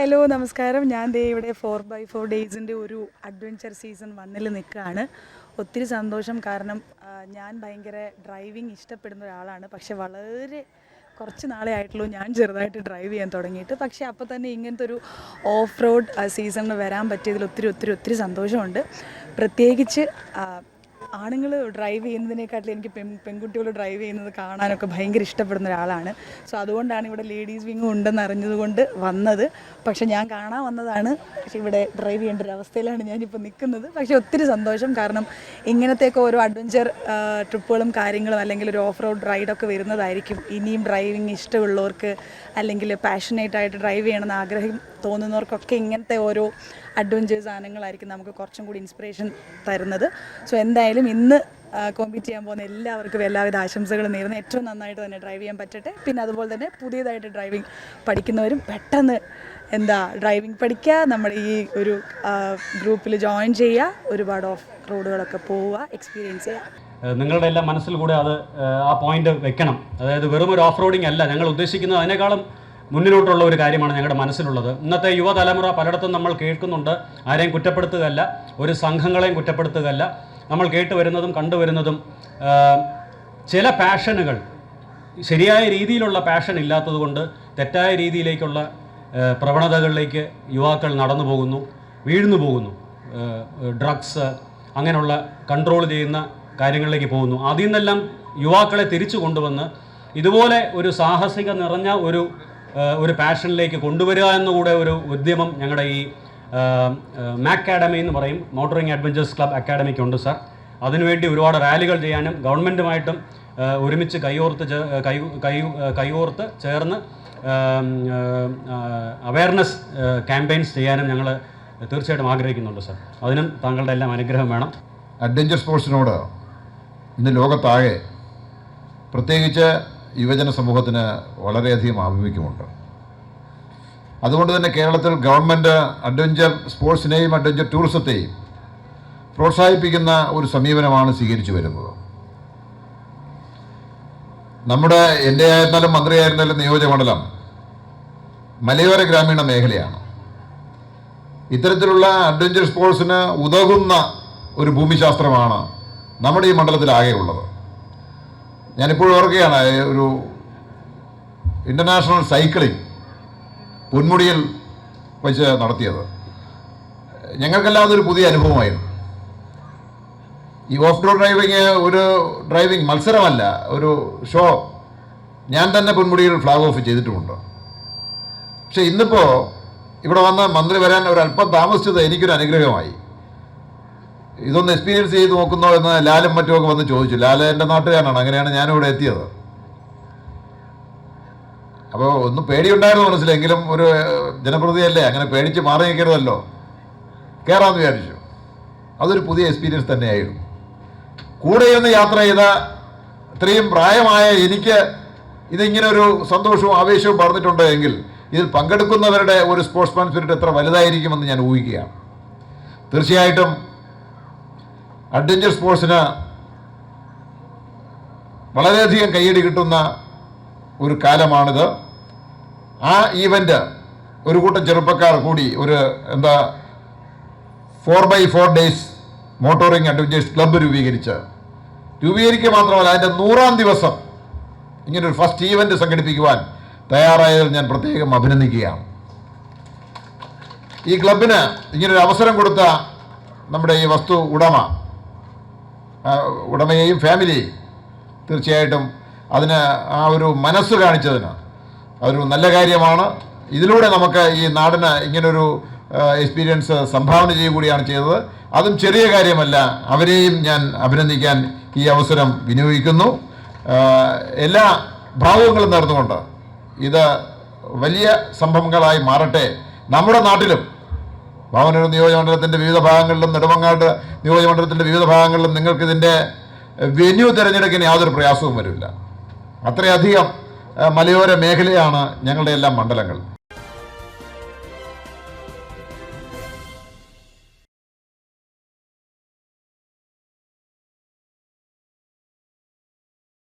Hello നമസ്കാരം. ഞാൻ ദേ ഇവിടെ ഫോർ ബൈ ഫോർ ഡേയ്സിന്റെ ഒരു അഡ്വഞ്ചർ സീസൺ വണ്ണിൽ നിൽക്കുകയാണ് ഒത്തിരി സന്തോഷം കാരണം ഞാൻ ഭയങ്കര ഡ്രൈവിംഗ് ഇഷ്ടപ്പെടുന്ന ഒരാളാണ്. പക്ഷെ വളരെ കുറച്ച് നാളെ ആയിട്ടുള്ളൂ ഞാൻ ചെറുതായിട്ട് ഡ്രൈവ് ചെയ്യാൻ തുടങ്ങിയിട്ട്. പക്ഷേ അപ്പോൾ തന്നെ ഇങ്ങനത്തെ ഒരു ഓഫ് റോഡ് സീസണിന് വരാൻ പറ്റിയതിൽ ഒത്തിരി ഒത്തിരി ഒത്തിരി സന്തോഷമുണ്ട്. പ്രത്യേകിച്ച് ആണുങ്ങൾ ഡ്രൈവ് ചെയ്യുന്നതിനേക്കാട്ടിൽ എനിക്ക് പെൺ പെൺകുട്ടികൾ ഡ്രൈവ് ചെയ്യുന്നത് കാണാനൊക്കെ ഭയങ്കര ഇഷ്ടപ്പെടുന്ന ഒരാളാണ്. സോ അതുകൊണ്ടാണ് ഇവിടെ ലേഡീസ് വിങ്ങും ഉണ്ടെന്ന് അറിഞ്ഞതുകൊണ്ട് വന്നത്. പക്ഷെ ഞാൻ കാണാൻ വന്നതാണ്. പക്ഷെ ഇവിടെ ഡ്രൈവ് ചെയ്യേണ്ട ഒരു അവസ്ഥയിലാണ് ഞാനിപ്പോൾ നിൽക്കുന്നത് പക്ഷേ ഒത്തിരി സന്തോഷം. കാരണം ഇങ്ങനത്തെയൊക്കെ ഓരോ അഡ്വഞ്ചർ ട്രിപ്പുകളും കാര്യങ്ങളും അല്ലെങ്കിൽ ഒരു ഓഫ് റോഡ് റൈഡൊക്കെ വരുന്നതായിരിക്കും. ഇനിയും ഡ്രൈവിങ് ഇഷ്ടമുള്ളവർക്ക് അല്ലെങ്കിൽ പാഷനേറ്റ് ആയിട്ട് ഡ്രൈവ് ചെയ്യണമെന്ന് ആഗ്രഹം തോന്നുന്നവർക്കൊക്കെ ഇങ്ങനത്തെ ഓരോ അഡ്വഞ്ചേഴ്സ് സാധനങ്ങളായിരിക്കും നമുക്ക് കുറച്ചും കൂടി ഇൻസ്പിറേഷൻ തരുന്നത്. സോ എന്തായാലും ഇന്ന് കോമ്പീറ്റ് ചെയ്യാൻ പോകുന്ന എല്ലാവർക്കും എല്ലാവിധ ആശംസകളും നേരുന്നു. ഏറ്റവും നന്നായിട്ട് തന്നെ ഡ്രൈവ് ചെയ്യാൻ പറ്റട്ടെ. പിന്നെ അതുപോലെ തന്നെ പുതിയതായിട്ട് ഡ്രൈവിംഗ് പഠിക്കുന്നവരും പെട്ടെന്ന് എന്താ ഡ്രൈവിംഗ് പഠിക്കുക നമ്മൾ ഈ ഒരു ഗ്രൂപ്പിൽ ജോയിൻ ചെയ്യുക ഒരുപാട് ഓഫ് റോഡുകളൊക്കെ പോവുക എക്സ്പീരിയൻസ് ചെയ്യുക. നിങ്ങളുടെ എല്ലാം മനസ്സിൽ കൂടെ അത് ആ പോയിന്റ് വെക്കണം. അതായത് വെറും ഒരു ഓഫ് റോഡിംഗ് അല്ല. ഞങ്ങൾ ഉദ്ദേശിക്കുന്നത് അതിനേക്കാളും മുന്നിലോട്ടുള്ള ഒരു കാര്യമാണ് ഞങ്ങളുടെ മനസ്സിലുള്ളത്. ഇന്നത്തെ യുവതലമുറ പലയിടത്തും നമ്മൾ കേൾക്കുന്നുണ്ട്. ആരെയും കുറ്റപ്പെടുത്തുകയല്ല. ഒരു സംഘങ്ങളെയും കുറ്റപ്പെടുത്തുകയല്ല. നമ്മൾ കേട്ട് വരുന്നതും കണ്ടുവരുന്നതും ചില പാഷനുകൾ ശരിയായ രീതിയിലുള്ള പാഷൻ ഇല്ലാത്തതുകൊണ്ട് തെറ്റായ രീതിയിലേക്കുള്ള പ്രവണതകളിലേക്ക് യുവാക്കൾ നടന്നു പോകുന്നു വീഴ്ന്നു പോകുന്നു. ഡ്രഗ്സ് അങ്ങനെയുള്ള കൺട്രോൾ ചെയ്യുന്ന കാര്യങ്ങളിലേക്ക് പോകുന്നു. അതിൽ നിന്നെല്ലാം യുവാക്കളെ തിരിച്ചു കൊണ്ടുവന്ന് ഇതുപോലെ ഒരു സാഹസിക നിറഞ്ഞ ഒരു ഒരു പാഷനിലേക്ക് കൊണ്ടുവരിക എന്നുകൂടെ ഒരു ഉദ്യമം ഞങ്ങളുടെ ഈ മാക്കാഡമി എന്ന് പറയും. മോട്ടറിംഗ് അഡ്വഞ്ചേഴ്സ് ക്ലബ് അക്കാഡമിക്ക് ഉണ്ട് സാർ. അതിനുവേണ്ടി ഒരുപാട് റാലികൾ ചെയ്യാനും ഗവൺമെന്റുമായിട്ടും ഒരുമിച്ച് കൈയോർത്ത് കൈ കൈ കൈകോർത്ത് ചേർന്ന് അവയർനെസ് ക്യാമ്പയിൻസ് ചെയ്യാനും ഞങ്ങൾ തീർച്ചയായിട്ടും ആഗ്രഹിക്കുന്നുണ്ട് സാർ. അതിനും താങ്കളുടെ എല്ലാം അനുഗ്രഹം വേണം. അഡ്വഞ്ചർ സ്പോർട്സിനോട് ഇന്ന് ലോകത്താകെ പ്രത്യേകിച്ച് യുവജന സമൂഹത്തിന് വളരെയധികം ആഭിമുഖ്യമുണ്ട്. അതുകൊണ്ട് തന്നെ കേരളത്തിൽ ഗവൺമെന്റ് അഡ്വഞ്ചർ സ്പോർട്സിനെയും അഡ്വഞ്ചർ ടൂറിസത്തെയും പ്രോത്സാഹിപ്പിക്കുന്ന ഒരു സമീപനമാണ് സ്വീകരിച്ചു വരുന്നത്. നമ്മുടെ എന്റെ ആയിരുന്നാലും മന്ത്രിയായിരുന്നാലും നിയോജകമണ്ഡലം മലയോര ഗ്രാമീണ മേഖലയാണ്. ഇത്തരത്തിലുള്ള അഡ്വഞ്ചർ സ്പോർട്സിന് ഉതകുന്ന ഒരു ഭൂമിശാസ്ത്രമാണ് നമ്മുടെ ഈ മണ്ഡലത്തിലാകെയുള്ളത്. ഞാനിപ്പോഴും ഓർക്കുകയാണ് ഒരു ഇന്റർനാഷണൽ സൈക്ലിംഗ് പൊന്മുടിയിൽ വെച്ച് നടത്തിയത്. ഞങ്ങൾക്കെല്ലാം അതൊരു പുതിയ അനുഭവമായിരുന്നു. ഈ ഓഫ് റോഡ് ഡ്രൈവിങ് ഒരു ഡ്രൈവിംഗ് മത്സരമല്ല ഒരു ഷോ ഞാൻ തന്നെ പൊന്മുടിയിൽ ഫ്ലാഗ് ഓഫ് ചെയ്തിട്ടുമുണ്ട്. പക്ഷേ ഇന്നിപ്പോൾ ഇവിടെ വന്ന മന്ത്രി വരാൻ ഒരു അല്പം താമസിച്ചത് എനിക്കൊരു അനുഗ്രഹമായി. ഇതൊന്ന് എക്സ്പീരിയൻസ് ചെയ്ത് നോക്കുന്നോ എന്ന് ലാലും മറ്റുമൊക്കെ വന്ന് ചോദിച്ചു. ലാല എന്റെ നാട്ടുകാരനാണ്. അങ്ങനെയാണ് ഞാനിവിടെ എത്തിയത്. അപ്പോൾ ഒന്ന് പേടിയുണ്ടായിരുന്നു മനസ്സിലെങ്കിലും ഒരു ജനപ്രതിയല്ലേ അങ്ങനെ പേടിച്ച് മാറി നിൽക്കരുതല്ലോ. കയറാമെന്ന് വിചാരിച്ചു. അതൊരു പുതിയ എക്സ്പീരിയൻസ് തന്നെയായിരുന്നു. കൂടെ ഇരുന്ന് യാത്ര ചെയ്ത ഇത്രയും പ്രായമായ എനിക്ക് ഇതിങ്ങനെ ഒരു സന്തോഷവും ആവേശവും പറഞ്ഞിട്ടുണ്ട് എങ്കിൽ ഇതിൽ പങ്കെടുക്കുന്നവരുടെ ഒരു സ്പോർട്സ്മാൻ സ്പിരിറ്റ് എത്ര വലുതായിരിക്കുമെന്ന് ഞാൻ ഊഹിക്കുകയാണ്. തീർച്ചയായിട്ടും അഡ്വഞ്ചർ സ്പോർട്സിന് വളരെയധികം കയ്യടി കിട്ടുന്ന ഒരു കാലമാണിത്. ആ ഈവന്റ് ഒരു കൂട്ടം ചെറുപ്പക്കാർ കൂടി ഒരു എന്താ four by four days motoring adventures club രൂപീകരിച്ച്. രൂപീകരിക്കുക മാത്രമല്ല അതിന്റെ നൂറാം ദിവസം ഇങ്ങനൊരു ഫസ്റ്റ് ഈവന്റ് സംഘടിപ്പിക്കുവാൻ തയ്യാറായതിൽ ഞാൻ പ്രത്യേകം അഭിനന്ദിക്കുകയാണ്. ഈ ക്ലബിന് ഇങ്ങനൊരു അവസരം കൊടുത്ത നമ്മുടെ ഈ വസ്തു ഉടമ ഉടമയെയും ഫാമിലിയെയും തീർച്ചയായിട്ടും അതിന് ആ ഒരു മനസ്സ് കാണിച്ചതിന് അതൊരു നല്ല കാര്യമാണ്. ഇതിലൂടെ നമുക്ക് ഈ നാടിന് ഇങ്ങനൊരു എക്സ്പീരിയൻസ് സംഭാവന ചെയ്യുക കൂടിയാണ് ചെയ്തത്. അതും ചെറിയ കാര്യമല്ല അവരെയും ഞാൻ അഭിനന്ദിക്കാൻ ഈ അവസരം വിനിയോഗിക്കുന്നു. എല്ലാ ഭാവങ്ങളും നേർന്നുകൊണ്ട് ഇത് വലിയ സംഭവങ്ങളായി മാറട്ടെ. നമ്മുടെ നാട്ടിലും ഭാവനൂർ നിയോജകമണ്ഡലത്തിന്റെ വിവിധ ഭാഗങ്ങളിലും നെടുമങ്ങാട് നിയോജകമണ്ഡലത്തിന്റെ വിവിധ ഭാഗങ്ങളിലും നിങ്ങൾക്കിതിന്റെ വെന്യൂ തിരഞ്ഞെടുക്കാൻ യാതൊരു പ്രയാസവും വരില്ല. അത്രയധികം മലയോര മേഖലയാണ് ഞങ്ങളുടെ എല്ലാം മണ്ഡലങ്ങൾ.